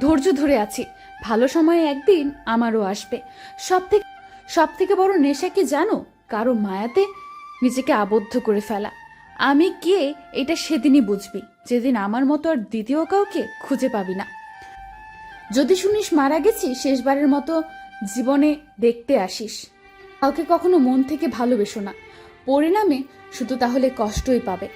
ধৈর্য ধরে আছি। ভালো সময় একদিন আমারও আসবে। সব থেকে সব থেকে বড় নেশা কি জানো? কারও মায়াতে নিজেকে আবদ্ধ করে ফেলা। আমি কে এটা সেদিনই বুঝবি। যেদিন আমার মতো আর দ্বিতীয় কাউকে খুঁজে পাবি না। যদি শুনিস মারা গেছি, শেষবারের মতো জীবনে দেখতে আসিস। কাউকে কখনো মন থেকে ভালোবেসো না। পরিণামে শুধু তাহলে কষ্টই পাবে।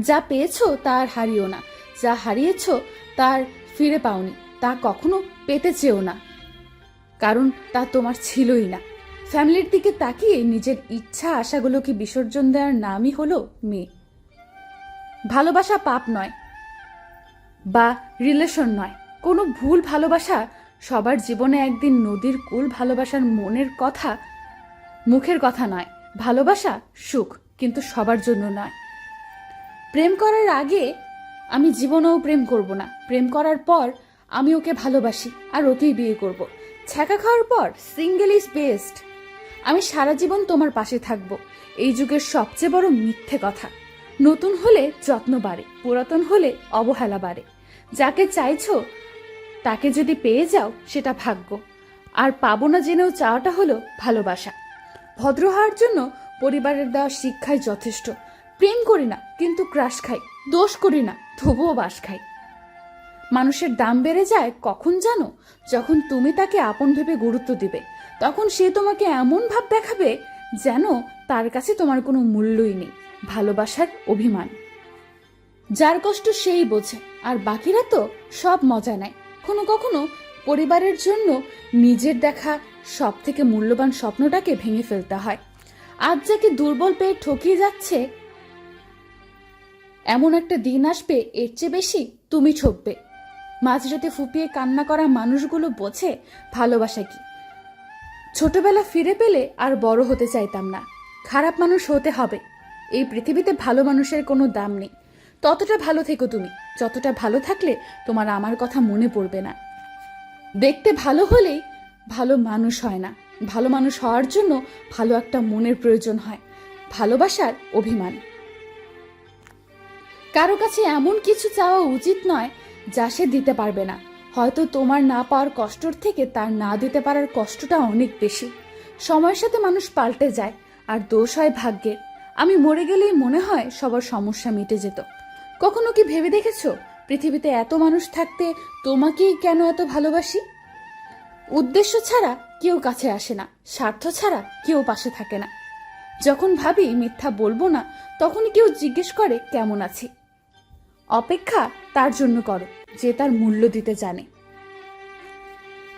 যা পেয়েছ তা আর হারিও না। যা হারিয়েছো তার ফিরে পাওনি। তা কখনো পেতে চেও না। কারণ তা তোমার ছিলই না। ফ্যামিলির দিকে তাকিয়ে নিজের ইচ্ছা আশাগুলোকে বিসর্জন দেওয়ার নামই হলো মেয়ে। ভালোবাসা পাপ নয় বা রিলেশন নয়। কোনো ভুল ভালোবাসা সবার জীবনে একদিন নদীর কুল ভালোবাসার মনের কথা, মুখের কথা নয়। ভালোবাসা সুখ, কিন্তু সবার জন্য নয়। প্রেম করার আগে আমি জীবনেও প্রেম করব না। প্রেম করার পর আমি ওকে ভালোবাসি আর ওকেই বিয়ে করব। ছ্যাঁকা খাওয়ার পর সিঙ্গেল ইজ বেস্ট। আমি সারা জীবন তোমার পাশে থাকব। এই যুগের সবচেয়ে বড় মিথ্যে কথা। নতুন হলে যত্ন বাড়ে, পুরাতন হলে অবহেলা বাড়ে। যাকে চাইছো, তাকে যদি পেয়ে যাও, সেটা ভাগ্য। আর পাবো না জেনেও চাওয়াটা হলো ভালোবাসা। ভদ্র হওয়ার জন্য পরিবারের দেওয়া শিক্ষাই যথেষ্ট। প্রেম করি না, কিন্তু ক্রাশ খাই। দোষ করি না, তবুও বাস খাই। মানুষের দাম বেড়ে যায় কখন জানো? যখন তুমি তাকে আপন ভেবে গুরুত্ব দিবে, তখন সে তোমাকে এমন ভাব দেখাবে যেন তার কাছে তোমার কোনো মূল্যই নেই, ভালোবাসার অভিমান। যার কষ্ট সেই বোঝে, আর বাকিরা তো সব মজা নেয়। কোনো কখনো পরিবারের জন্য নিজের দেখা সব থেকে মূল্যবান স্বপ্নটাকে ভেঙে ফেলতে হয়। আজ যাকে দুর্বল পেয়ে ঠকিয়ে যাচ্ছে এমন একটা দিন আসবে, এর চেয়ে বেশি তুমি ঠকবে। মাঝরাতে ফুপিয়ে কান্না করা মানুষগুলো বোঝে, ভালোবাসা কি? ছোটবেলা ফিরে পেলে আর বড় হতে চাইতাম না। খারাপ মানুষ হতে হবে। এই পৃথিবীতে ভালো মানুষের কোনো দাম নেই। ততটা ভালো থেকো তুমি, যতটা ভালো থাকলে তোমার আমার কথা মনে পড়বে না। দেখতে ভালো হলেই ভালো মানুষ হয় না। ভালো মানুষ হওয়ার জন্য ভালো একটা মনের প্রয়োজন হয়। ভালোবাসার অভিমান। কারও কাছে এমন কিছু চাওয়া উচিত নয় যা সে দিতে পারবে না। হয়তো তোমার না পাওয়ার কষ্টর থেকে তার না দিতে পারার কষ্টটা অনেক বেশি। সময়ের সাথে মানুষ পাল্টে যায়, আর দোষ হয় ভাগ্যের। আমি মরে গেলেই মনে হয় সবার সমস্যা মিটে যেত। কখনো কি ভেবে দেখেছ, পৃথিবীতে এত মানুষ থাকতে তোমাকেই কেন এত ভালোবাসি? উদ্দেশ্য ছাড়া কেউ কাছে আসে না, স্বার্থ ছাড়া কেউ পাশে থাকে না। যখন ভাবি মিথ্যা বলব না, তখনই কেউ জিজ্ঞেস করে কেমন আছি। অপেক্ষা তার জন্য করো, যে তার মূল্য দিতে জানে।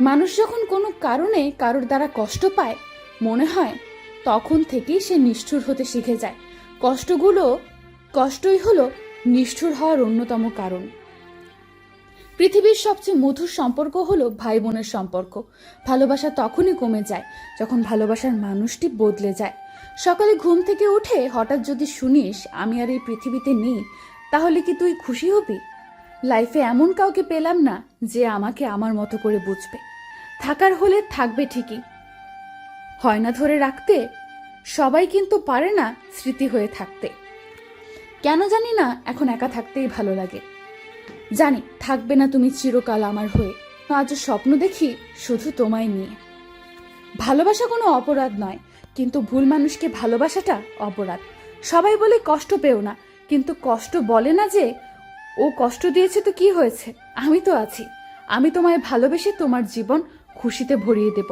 মানুষ যখন কোনো কারণে কারোর দ্বারা কষ্ট পায়, মনে হয় তখন থেকেই সে নিষ্ঠুর হতে শিখে যায়। কষ্টগুলো, কষ্টই হলো নিষ্ঠুর হওয়ার অন্যতম কারণ। পৃথিবীর সবচেয়ে মধুর সম্পর্ক হলো ভাই বোনের সম্পর্ক। ভালোবাসা তখনই কমে যায় যখন ভালোবাসার মানুষটি বদলে যায়। সকালে ঘুম থেকে উঠে হঠাৎ যদি শুনিস, আমি আর এই পৃথিবীতে নেই তাহলে কি তুই খুশি হবি? লাইফে এমন কাউকে পেলাম না যে আমাকে আমার মতো করে বুঝবে। থাকার হলে থাকবে ঠিকই। হয় না ধরে রাখতে? সবাই কিন্তু পারে না স্মৃতি হয়ে থাকতে। কেন জানি না এখন একা থাকতেই ভালো লাগে। জানি, থাকবে না তুমি চিরকাল আমার হয়ে। আজও স্বপ্ন দেখি শুধু তোমায় নিয়ে। ভালোবাসা কোনো অপরাধ নয়, কিন্তু ভুল মানুষকে ভালোবাসাটা অপরাধ। সবাই বলে কষ্ট পেও না কিন্তু কষ্ট বলে না যে ও কষ্ট দিয়েছে তো কি হয়েছে? আমি তো আছি। আমি তোমায় ভালোবেসে তোমার জীবন খুশিতে ভরিয়ে দেব।